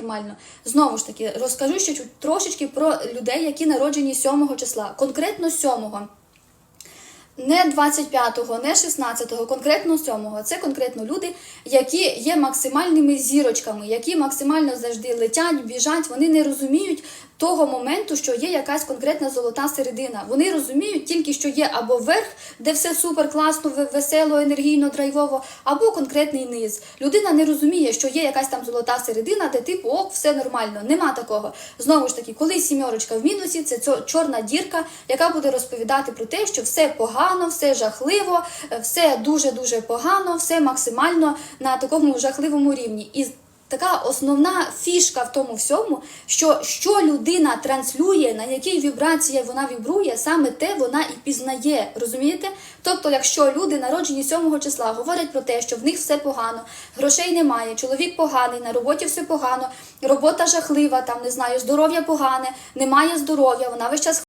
нормально. Знову ж таки, розкажу ще трошечки про людей, які народжені 7 числа, конкретно 7. Не 25-го, не 16-го, конкретно 7-го. Це конкретно люди, які є максимальними зірочками, які максимально завжди летять, біжать. Вони не розуміють того моменту, що є якась конкретна золота середина. Вони розуміють тільки, що є або верх, де все супер класно, ве- весело, енергійно, драйвово, або конкретний низ. Людина не розуміє, що є якась там золота середина, де типу ок, все нормально. Нема такого. Знову ж таки, коли сімерочка в мінусі, це чорна дірка, яка буде розповідати про те, що все погано, все жахливо, е, все дуже дуже погано, все максимально на такому жахливому рівні. І така основна фішка в тому всьому, що що людина транслює, на якій вібрації вона вібрує, саме те вона і пізнає. Розумієте? Тобто, якщо люди народжені 7 числа говорять про те, що в них все погано, грошей немає, чоловік поганий, на роботі все погано, робота жахлива, там не знаю, здоров'я погане, немає здоров'я, вона весь час